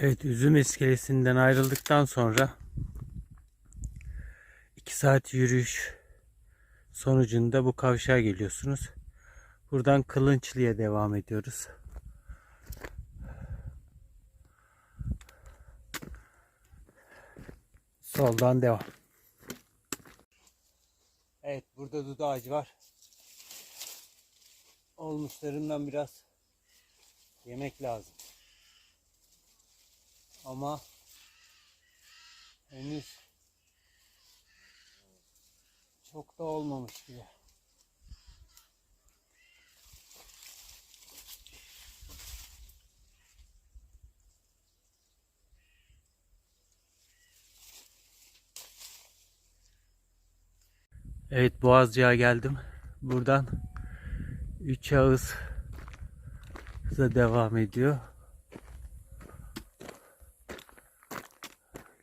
Evet üzüm iskelesinden ayrıldıktan sonra 2 saat yürüyüş sonucunda bu kavşağa geliyorsunuz. Buradan Kılınçlı'ya devam ediyoruz. Soldan devam. Evet burada dut ağacı var. Olmuşlarından biraz yemek lazım. Ama henüz çok da olmamış gibi. Evet Boğazcı'ya geldim. Buradan 3 ağız devam ediyor.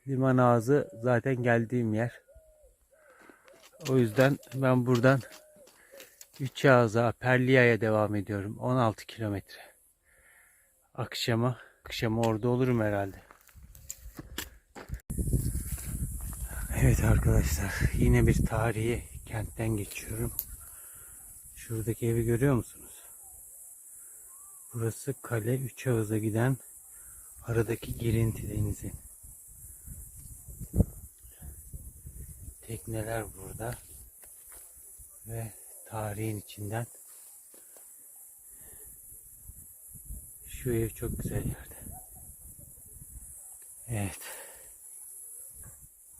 Liman ağzı zaten geldiğim yer. O yüzden ben buradan 3 ağza Perliya'ya devam ediyorum. 16 kilometre. Akşama, akşama orada olurum herhalde. Evet arkadaşlar yine bir tarihi kentten geçiyorum. Şuradaki evi görüyor musunuz? Burası kale 3 ağıza giden aradaki girinti denizi. Tekneler burada ve tarihin içinden şu ev çok güzel yerde. Evet.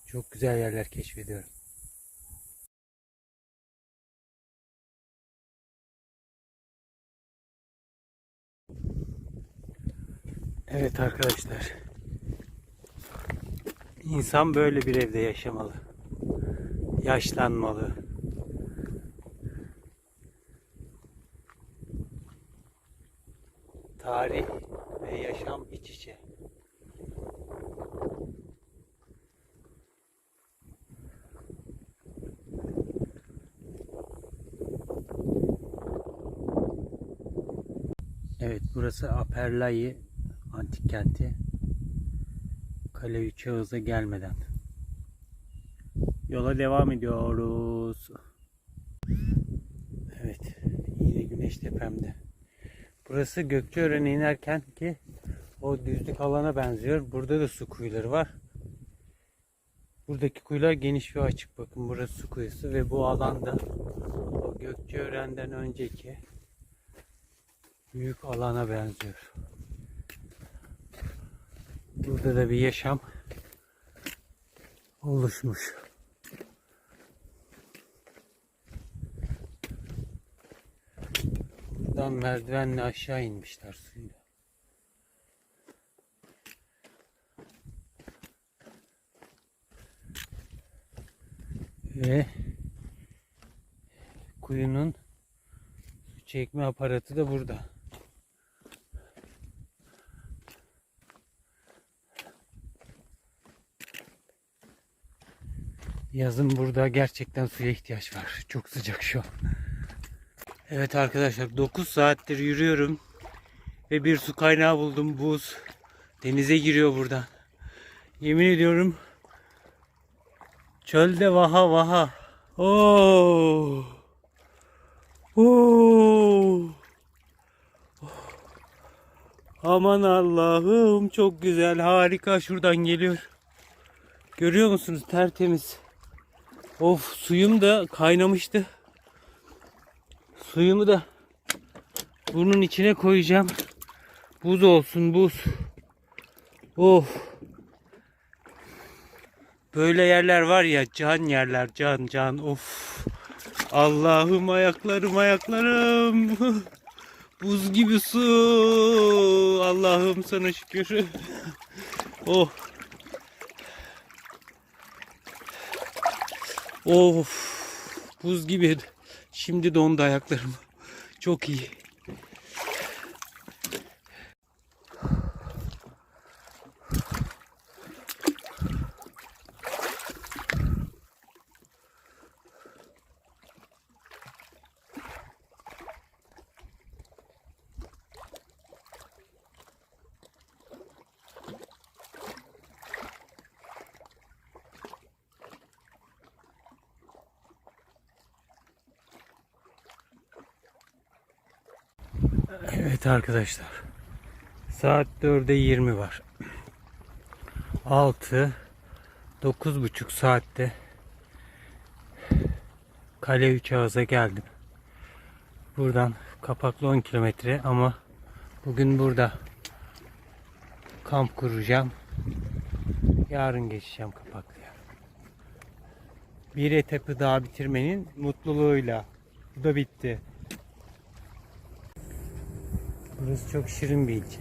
Çok güzel yerler keşfediyorum. Evet arkadaşlar. İnsan böyle bir evde yaşamalı. Yaşlanmalı. Tarih ve yaşam iç içe. Evet burası Aperlai antik kenti. Kale 3 hıza gelmeden. Yola devam ediyoruz. Evet yine güneş tepemde. Burası Gökçeören'e inerken ki o düzlük alana benziyor. Burada da su kuyuları var. Buradaki kuyular geniş ve açık. Bakın burası su kuyusu ve bu alanda o Gökçeören'den önceki büyük alana benziyor. Burada da bir yaşam oluşmuş. Buradan merdivenle aşağı inmişler suya. Ve kuyunun su çekme aparatı da burada. Yazın burada gerçekten suya ihtiyaç var. Çok sıcak şu an. Evet arkadaşlar 9 saattir yürüyorum. Ve bir su kaynağı buldum. Buz. Denize giriyor buradan. Yemin ediyorum. Çölde vaha vaha. Oo. Oo. Aman Allah'ım çok güzel harika şuradan geliyor. Görüyor musunuz tertemiz. Of suyum da kaynamıştı. Suyumu da bunun içine koyacağım. Buz olsun buz. Of. Böyle yerler var ya can yerler can can of. Allah'ım ayaklarım ayaklarım. Buz gibi su. Allah'ım sana şükür. Oh. Of. Buz gibi. Şimdi dondu ayaklarım. Çok iyi. Evet arkadaşlar. Saat 4'e 20 var. 6 9,5 saatte Kale 3 Ağız'a geldim. Buradan Kapaklı 10 kilometre ama bugün burada kamp kuracağım. Yarın geçeceğim Kapaklı'ya. Bir etapı daha bitirmenin mutluluğuyla. Bu da bitti. Burası çok şirin bir ilçe.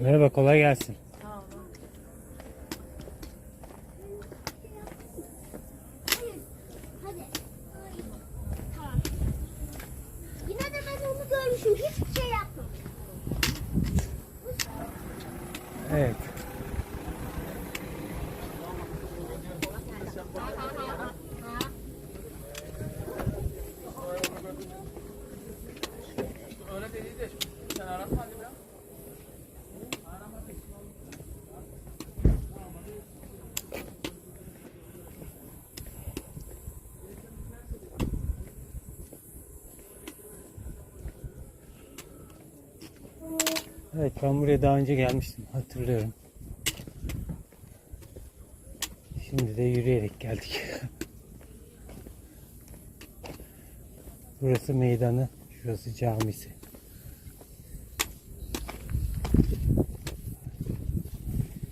Merhaba kolay gelsin. Yine de ben onu görmüşüm. Hiçbir Evet. Evet ben buraya daha önce gelmiştim hatırlıyorum. Şimdi de yürüyerek geldik. Burası meydanı, şurası camisi.